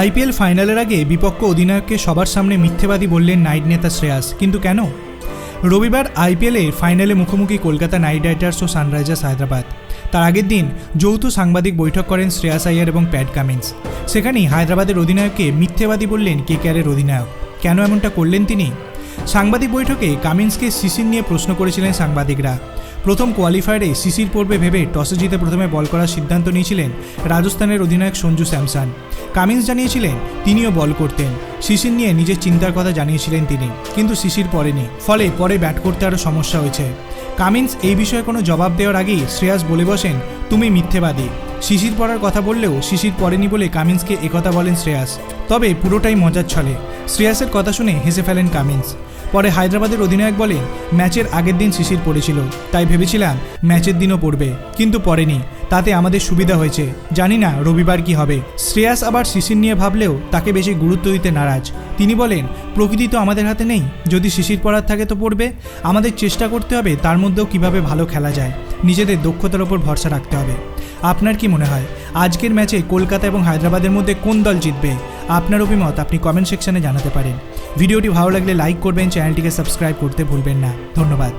IPL ফাইনালের আগে বিপক্ষ অধিনায়ককে সবার সামনে মিথ্যেবাদী বললেন নাইট নেতা শ্রেয়াস। কিন্তু কেন? রবিবার আইপিএলে ফাইনালে মুখোমুখি কলকাতা নাইট রাইডার্স ও সানরাইজার্স হায়দ্রাবাদ। তার আগের দিন যৌথ সাংবাদিক বৈঠক করেন শ্রেয়াস আইয়ার এবং প্যাট কামিন্স। সেখানেই হায়দ্রাবাদের অধিনায়ককে মিথ্যেবাদী বললেন কেকেআরের অধিনায়ক। কেন এমনটা করলেন তিনি? সাংবাদিক বৈঠকে কামিন্সকে সিসির নিয়ে প্রশ্ন করেছিলেন সাংবাদিকরা। প্রথম কোয়ালিফায়ারে সিসির পড়বে ভেবে টসে জিতে প্রথমে বল করার সিদ্ধান্ত নিয়েছিলেন রাজস্থানের অধিনায়ক সঞ্জু স্যামসন। কামিন্স জানিয়েছিলেন, তিনিও বল করতেন। শিশির নিয়ে নিজের চিন্তার কথা জানিয়েছিলেন তিনি, কিন্তু শিশির পড়েনি। ফলে পরে ব্যাট করতে আরও সমস্যা হয়েছে। কামিন্স এই বিষয়ে কোনো জবাব দেওয়ার আগেই শ্রেয়াস বলে বসেন, তুমি মিথ্যেবাদী। শিশির পড়ার কথা বললেও শিশির পড়েনি বলে কামিন্সকে একথা বলেন শ্রেয়াস। তবে পুরোটাই মজার ছলে। শ্রেয়াসের কথা শুনে হেসে ফেলেন কামিন্স। পরে হায়দ্রাবাদের অধিনায়ক বলেন, ম্যাচের আগের দিন শিশির পড়েছিল। তাই ভেবেছিলাম ম্যাচের দিনও পড়বে, কিন্তু পড়েনি। তাতে আমাদের সুবিধা হয়েছে। জানি না রবিবার কি হবে। শ্রেয়াস আবার শিশির নিয়ে ভাবলেও তাকে বেশি গুরুত্ব দিতে নারাজ। তিনি বলেন, প্রকৃতি তো আমাদের হাতে নেই। যদি শিশির পড়ার থাকে তো পড়বে। আমাদের চেষ্টা করতে হবে, তার মধ্যেও কীভাবে ভালো খেলা যায়। নিজেদের দক্ষতার ওপর ভরসা রাখতে হবে। আপনার কি মনে হয়, আজকের ম্যাচে কলকাতা এবং হায়দ্রাবাদের মধ্যে কোন দল জিতবে? আপনার অভিমত আপনি কমেন্ট সেকশনে জানাতে পারেন। ভিডিওটি ভালো লাগলে লাইক করবেন, চ্যানেলটিকে সাবস্ক্রাইব করতে ভুলবেন না। ধন্যবাদ।